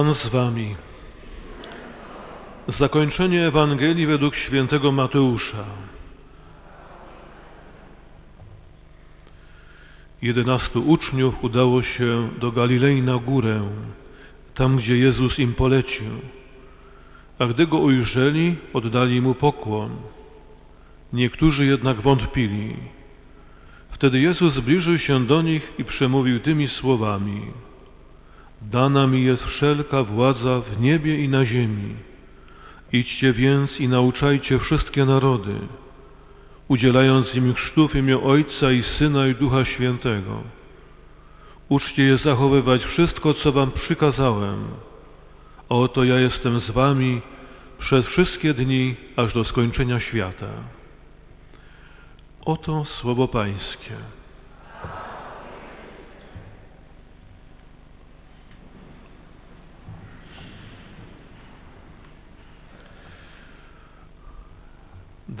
Pan z wami. Zakończenie Ewangelii według świętego Mateusza. Jedenastu uczniów udało się do Galilei na górę, tam gdzie Jezus im polecił. A gdy go ujrzeli, oddali mu pokłon. Niektórzy jednak wątpili. Wtedy Jezus zbliżył się do nich i przemówił tymi słowami. Dana mi jest wszelka władza w niebie i na ziemi. Idźcie więc i nauczajcie wszystkie narody, udzielając im chrztu w imię Ojca i Syna i Ducha Świętego. Uczcie je zachowywać wszystko, co wam przykazałem. A oto ja jestem z wami przez wszystkie dni, aż do skończenia świata. Oto słowo Pańskie.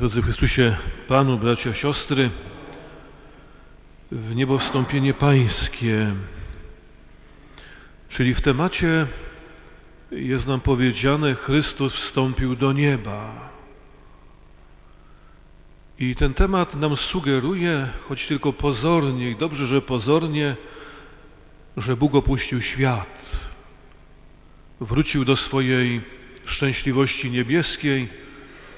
Drodzy Chrystusie, Panu, bracia, siostry, w niebo wstąpienie Pańskie, czyli w temacie jest nam powiedziane, Chrystus wstąpił do nieba. I ten temat nam sugeruje, choć tylko pozornie, i dobrze, że pozornie, że Bóg opuścił świat. Wrócił do swojej szczęśliwości niebieskiej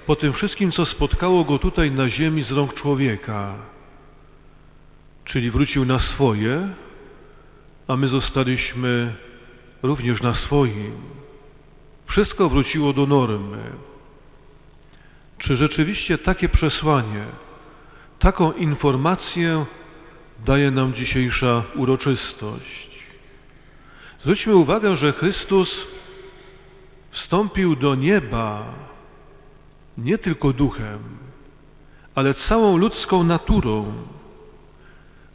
po tym wszystkim, co spotkało go tutaj na ziemi z rąk człowieka. Czyli wrócił na swoje, a my zostaliśmy również na swoim. Wszystko wróciło do normy. Czy rzeczywiście takie przesłanie, taką informację daje nam dzisiejsza uroczystość? Zwróćmy uwagę, że Chrystus wstąpił do nieba nie tylko duchem, ale całą ludzką naturą.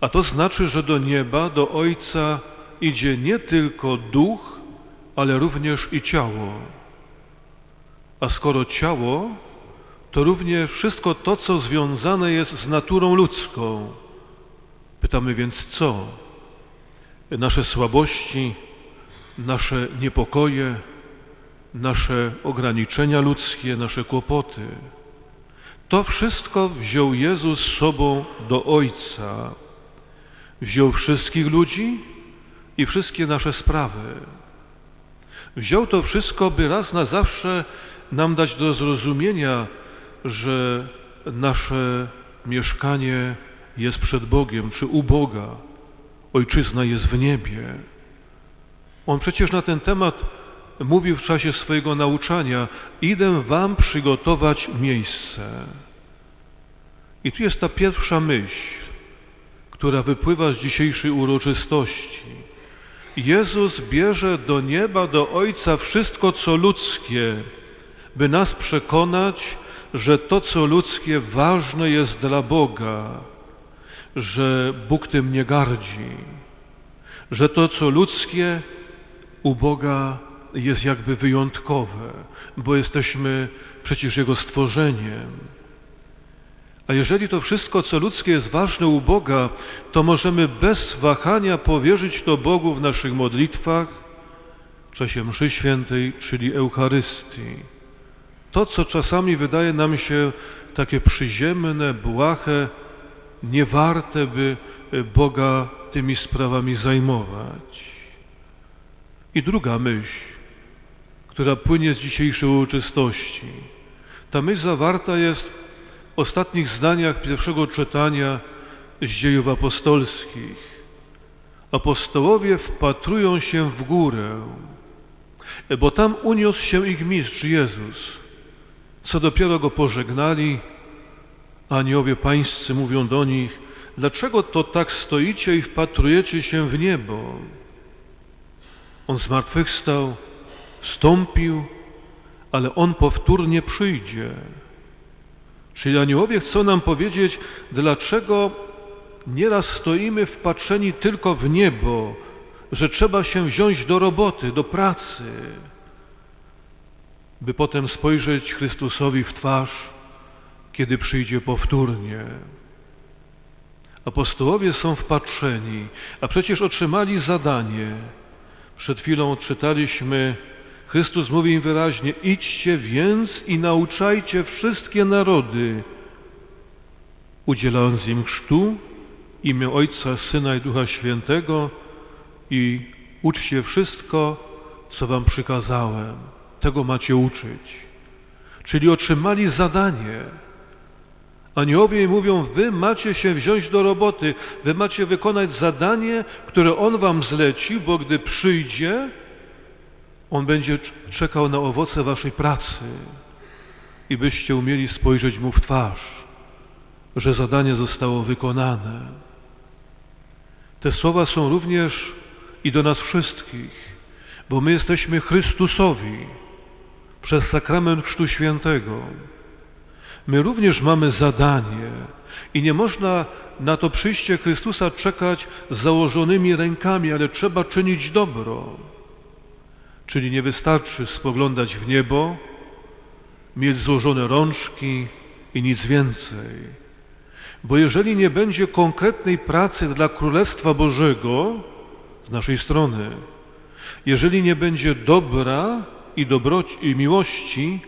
A to znaczy, że do nieba, do Ojca idzie nie tylko duch, ale również i ciało. A skoro ciało, to również wszystko to, co związane jest z naturą ludzką. Pytamy więc co? Nasze słabości, nasze niepokoje, nasze ograniczenia ludzkie, nasze kłopoty. To wszystko wziął Jezus z sobą do Ojca. Wziął wszystkich ludzi i wszystkie nasze sprawy. Wziął to wszystko, by raz na zawsze nam dać do zrozumienia, że nasze mieszkanie jest przed Bogiem, czy u Boga. Ojczyzna jest w niebie. On przecież na ten temat mówił w czasie swojego nauczania, idę wam przygotować miejsce. I tu jest ta pierwsza myśl, która wypływa z dzisiejszej uroczystości. Jezus bierze do nieba, do Ojca wszystko, co ludzkie, by nas przekonać, że to, co ludzkie, ważne jest dla Boga, że Bóg tym nie gardzi, że to, co ludzkie, u Boga jest jakby wyjątkowe, bo jesteśmy przecież Jego stworzeniem. A jeżeli to wszystko, co ludzkie jest ważne u Boga, to możemy bez wahania powierzyć to Bogu w naszych modlitwach, w czasie mszy świętej, czyli Eucharystii. To, co czasami wydaje nam się takie przyziemne, błahe, niewarte, by Boga tymi sprawami zajmować. I druga myśl, która płynie z dzisiejszej uroczystości. Ta myśl zawarta jest w ostatnich zdaniach pierwszego czytania z dziejów apostolskich. Apostołowie wpatrują się w górę, bo tam uniósł się ich mistrz Jezus. Co dopiero go pożegnali, aniołowie pańscy mówią do nich, dlaczego to tak stoicie i wpatrujecie się w niebo? On zmartwychwstał, wstąpił, ale On powtórnie przyjdzie. Czyli aniołowie chcą nam powiedzieć, dlaczego nieraz stoimy wpatrzeni tylko w niebo, że trzeba się wziąć do roboty, do pracy, by potem spojrzeć Chrystusowi w twarz, kiedy przyjdzie powtórnie. Apostołowie są wpatrzeni, a przecież otrzymali zadanie Przed chwilą czytaliśmy, Chrystus mówi im wyraźnie, idźcie więc i nauczajcie wszystkie narody, udzielając im chrztu, imię Ojca, Syna i Ducha Świętego i uczcie wszystko, co wam przykazałem. Tego macie uczyć. Czyli otrzymali zadanie. Aniołowie mówią, wy macie się wziąć do roboty, wy macie wykonać zadanie, które On wam zleci, bo gdy przyjdzie, On będzie czekał na owoce waszej pracy i byście umieli spojrzeć Mu w twarz, że zadanie zostało wykonane. Te słowa są również i do nas wszystkich, bo my jesteśmy Chrystusowi przez sakrament Chrztu Świętego. My również mamy zadanie i nie można na to przyjście Chrystusa czekać z założonymi rękami, ale trzeba czynić dobro. Czyli nie wystarczy spoglądać w niebo, mieć złożone rączki i nic więcej. Bo jeżeli nie będzie konkretnej pracy dla Królestwa Bożego z naszej strony, jeżeli nie będzie dobra i dobroci i miłości,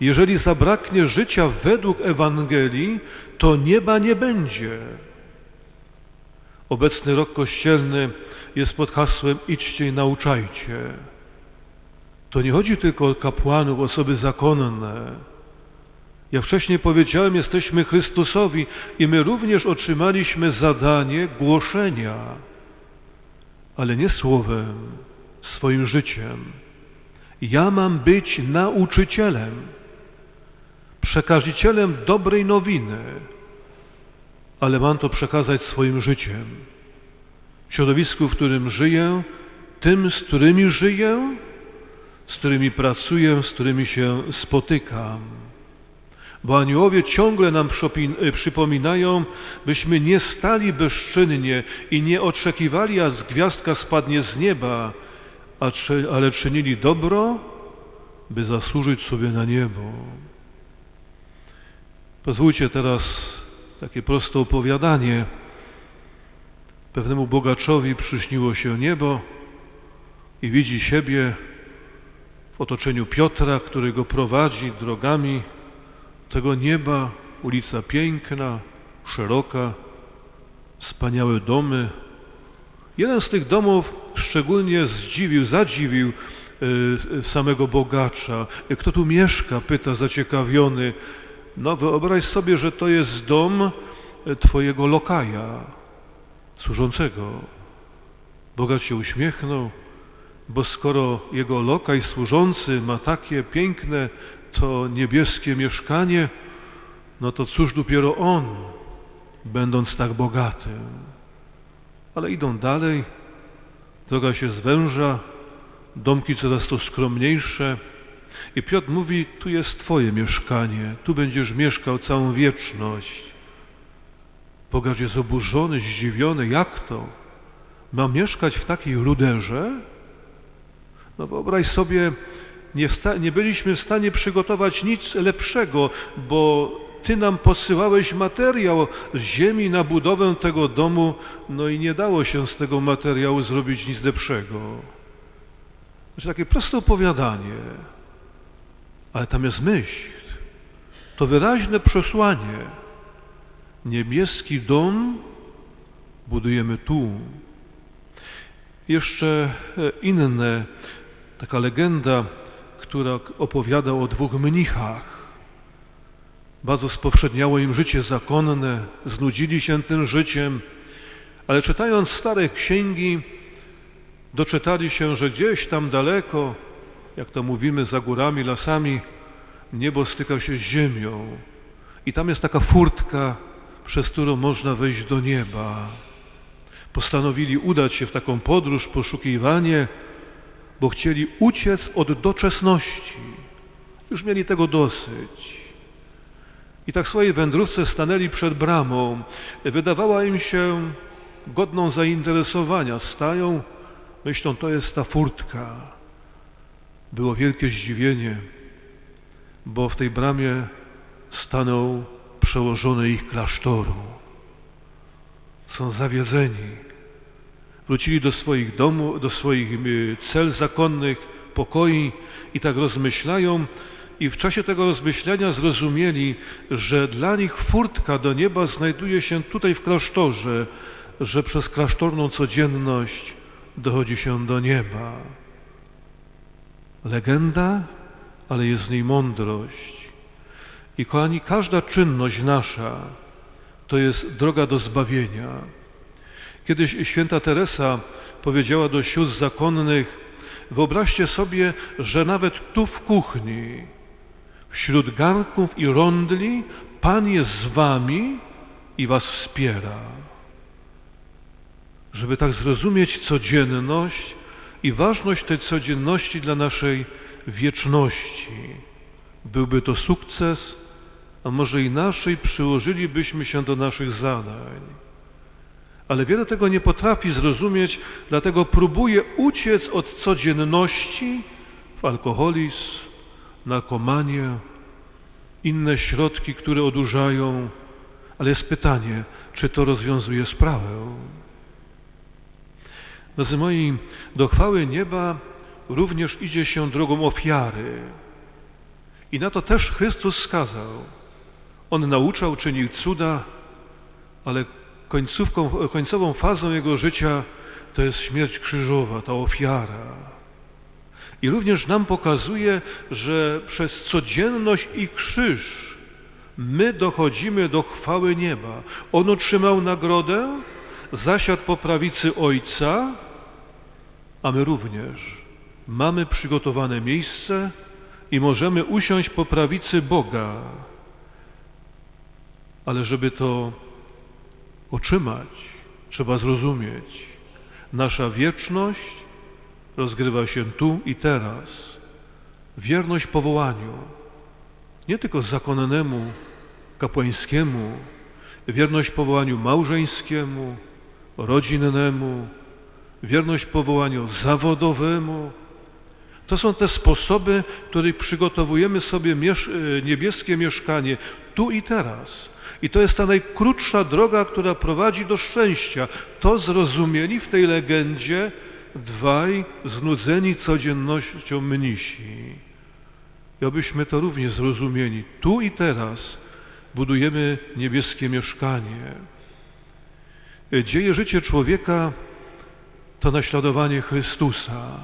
jeżeli zabraknie życia według Ewangelii, to nieba nie będzie. Obecny rok kościelny jest pod hasłem idźcie i nauczajcie. To nie chodzi tylko o kapłanów, osoby zakonne. Jak wcześniej powiedziałem, jesteśmy Chrystusowi i my również otrzymaliśmy zadanie głoszenia, ale nie słowem, swoim życiem. Ja mam być nauczycielem, przekazicielem dobrej nowiny, ale mam to przekazać swoim życiem. W środowisku, w którym żyję, tym, z którymi żyję, z którymi pracuję, z którymi się spotykam. Bo aniołowie ciągle nam przypominają, byśmy nie stali bezczynnie i nie oczekiwali, aż gwiazdka spadnie z nieba, ale czynili dobro, by zasłużyć sobie na niebo. Pozwólcie teraz takie proste opowiadanie. Pewnemu bogaczowi przyśniło się niebo i widzi siebie w otoczeniu Piotra, który go prowadzi drogami tego nieba, ulica piękna, szeroka, wspaniałe domy. Jeden z tych domów szczególnie zdziwił, zadziwił y, samego bogacza. Kto tu mieszka? Pyta zaciekawiony. No wyobraź sobie, że to jest dom e, twojego lokaja, służącego. Bogacz się uśmiechnął, bo skoro jego lokaj służący ma takie piękne, to niebieskie mieszkanie, no to cóż dopiero on, będąc tak bogatym. Ale idą dalej, droga się zwęża, domki coraz to skromniejsze i Piotr mówi, tu jest twoje mieszkanie, tu będziesz mieszkał całą wieczność. Bogacz jest oburzony, zdziwiony, jak to? Mam mieszkać w takiej ruderze? No wyobraź sobie, nie, nie byliśmy w stanie przygotować nic lepszego, bo Ty nam posyłałeś materiał z ziemi na budowę tego domu, no i nie dało się z tego materiału zrobić nic lepszego. Znaczy takie proste opowiadanie, ale tam jest myśl. To wyraźne przesłanie. Niebieski dom budujemy tu. Jeszcze e, inne, taka legenda która opowiada o dwóch mnichach. Bardzo spowszedniało im życie zakonne, znudzili się tym życiem, ale czytając stare księgi, doczytali się, że gdzieś tam daleko, jak to mówimy, za górami, lasami, niebo styka się z ziemią. I tam jest taka furtka, przez którą można wejść do nieba. Postanowili udać się w taką podróż, poszukiwanie, bo chcieli uciec od doczesności. Już mieli tego dosyć. I tak w swojej wędrówce stanęli przed bramą. Wydawała im się godną zainteresowania. Stają, myślą, to jest ta furtka. Było wielkie zdziwienie, bo w tej bramie stanął przełożony ich klasztoru. Są zawiedzeni Wrócili do swoich domów, do swoich y, cel zakonnych, pokoi i tak rozmyślają i w czasie tego rozmyślenia zrozumieli, że dla nich furtka do nieba znajduje się tutaj w klasztorze, że przez klasztorną codzienność dochodzi się do nieba. Legenda, ale jest z niej mądrość. I kochani, każda czynność nasza to jest droga do zbawienia. Kiedyś święta Teresa powiedziała do sióstr zakonnych, wyobraźcie sobie, że nawet tu w kuchni, wśród garnków i rondli, Pan jest z wami i was wspiera. Żeby tak zrozumieć codzienność i ważność tej codzienności dla naszej wieczności. Byłby to sukces, a może inaczej przyłożylibyśmy się do naszych zadań. Ale wiele tego nie potrafi zrozumieć, dlatego próbuje uciec od codzienności w alkoholizm, narkomanię, inne środki, które odurzają. Ale jest pytanie, czy to rozwiązuje sprawę? Drodzy moi, do chwały nieba również idzie się drogą ofiary. I na to też Chrystus skazał. On nauczał, czynił cuda, ale końcówką, końcową fazą Jego życia to jest śmierć krzyżowa, ta ofiara. I również nam pokazuje, że przez codzienność i krzyż my dochodzimy do chwały nieba. On otrzymał nagrodę, zasiadł po prawicy Ojca, a my również mamy przygotowane miejsce i możemy usiąść po prawicy Boga. Ale żeby to otrzymać, trzeba zrozumieć. Nasza wieczność rozgrywa się tu i teraz. Wierność powołaniu, nie tylko zakonnemu, kapłańskiemu, wierność powołaniu małżeńskiemu, rodzinnemu, wierność powołaniu zawodowemu. To są te sposoby, których przygotowujemy sobie niebieskie mieszkanie tu i teraz. I to jest ta najkrótsza droga, która prowadzi do szczęścia. To zrozumieli w tej legendzie dwaj znudzeni codziennością mnisi. I obyśmy to również zrozumieli. Tu i teraz budujemy niebieskie mieszkanie. Dzieje życie człowieka to naśladowanie Chrystusa.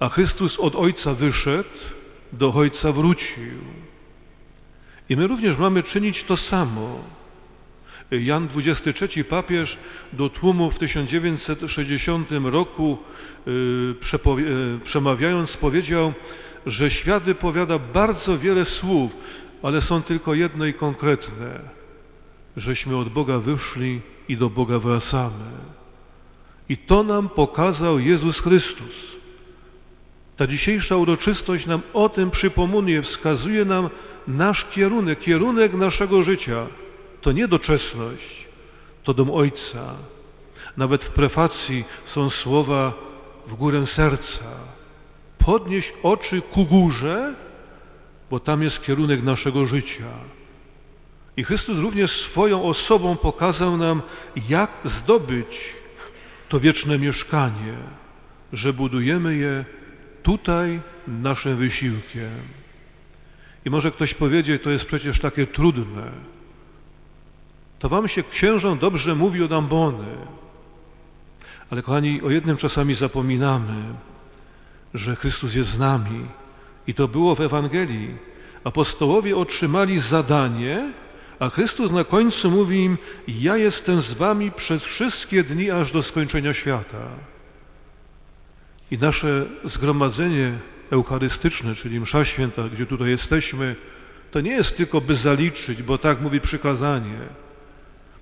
A Chrystus od Ojca wyszedł, do Ojca wrócił. I my również mamy czynić to samo. Jan XXIII papież do tłumu w 1960 roku y, y, przemawiając powiedział, że świat wypowiada bardzo wiele słów, ale są tylko jedne i konkretne, żeśmy od Boga wyszli i do Boga wracamy. I to nam pokazał Jezus Chrystus. Ta dzisiejsza uroczystość nam o tym przypomuje, wskazuje nam nasz kierunek, kierunek naszego życia. To nie doczesność, to dom Ojca. Nawet w prefacji są słowa w górę serca. Podnieś oczy ku górze, bo tam jest kierunek naszego życia. I Chrystus również swoją osobą pokazał nam, jak zdobyć to wieczne mieszkanie, że budujemy je tutaj naszym wysiłkiem. I może ktoś powiedzieć, to jest przecież takie trudne. To wam się księżą dobrze mówi od ambony. Ale kochani, o jednym czasami zapominamy, że Chrystus jest z nami. I to było w Ewangelii. Apostołowie otrzymali zadanie, a Chrystus na końcu mówi im, ja jestem z wami przez wszystkie dni aż do skończenia świata. I nasze zgromadzenie eucharystyczne, czyli msza święta, gdzie tutaj jesteśmy, to nie jest tylko by zaliczyć, bo tak mówi przykazanie.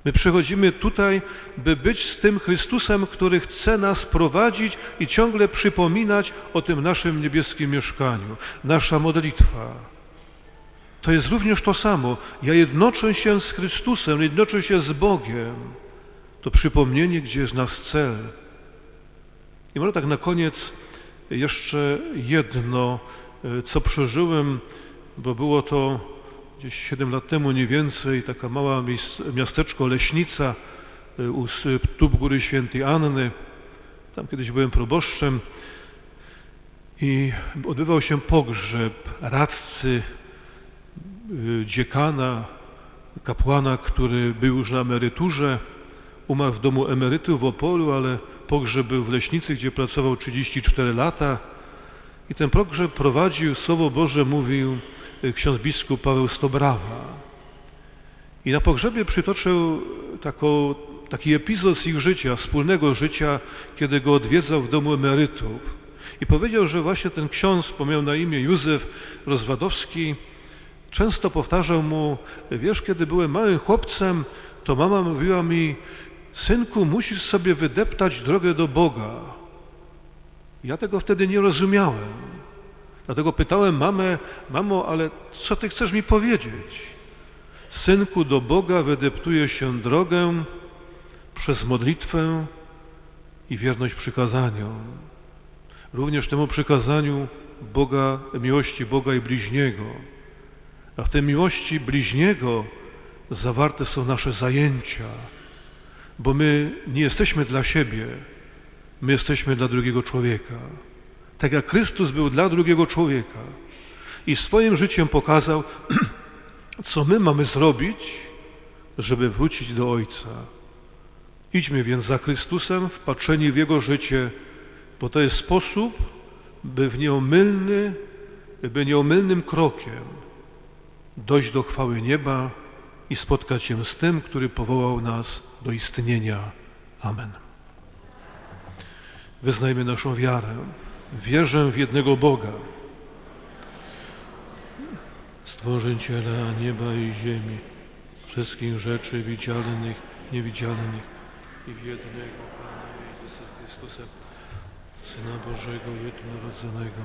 My przychodzimy tutaj, by być z tym Chrystusem, który chce nas prowadzić i ciągle przypominać o tym naszym niebieskim mieszkaniu. Nasza modlitwa to jest również to samo. Ja jednoczę się z Chrystusem, jednoczę się z Bogiem. To przypomnienie, gdzie jest nasz cel. I może tak na koniec jeszcze jedno, e, co przeżyłem, bo było to gdzieś 7 lat temu, nie więcej, taka mała miasteczko, Leśnica y, u stóp Góry Świętej Anny. Tam kiedyś byłem proboszczem i odbywał się pogrzeb radcy, y, dziekana, kapłana, który był już na emeryturze. Umarł w domu emerytów w Opolu, ale pogrzeb był w Leśnicy, gdzie pracował 34 lata. I ten pogrzeb prowadził, Słowo Boże mówił y, ksiądz biskup Paweł Stobrawa. I na pogrzebie przytoczył taką, taki epizod z ich życia, wspólnego życia, kiedy go odwiedzał w domu emerytów. I powiedział, że właśnie ten ksiądz, miał na imię Józef Rozwadowski, często powtarzał mu, wiesz, kiedy byłem małym chłopcem, to mama mówiła mi, synku, musisz sobie wydeptać drogę do Boga. Ja tego wtedy nie rozumiałem. Dlatego pytałem mamę, mamo, ale co ty chcesz mi powiedzieć? Synku, do Boga wydeptuje się drogę przez modlitwę i wierność przykazaniom. Również temu przykazaniu Boga, miłości Boga i bliźniego. A w tej miłości bliźniego zawarte są nasze zajęcia, bo my nie jesteśmy dla siebie, my jesteśmy dla drugiego człowieka. Tak jak Chrystus był dla drugiego człowieka i swoim życiem pokazał, co my mamy zrobić, żeby wrócić do Ojca. Idźmy więc za Chrystusem, wpatrzeni w Jego życie, bo to jest sposób, by w nieomylny, by nieomylnym krokiem dojść do chwały nieba i spotkać się z tym, który powołał nas do istnienia. Amen. Wyznajmy naszą wiarę. Wierzę w jednego Boga, Stworzyciela nieba i ziemi, wszystkich rzeczy widzialnych, niewidzialnych i w jednego Pana Jezusa Chrystusa, Syna Bożego, jednorodzonego,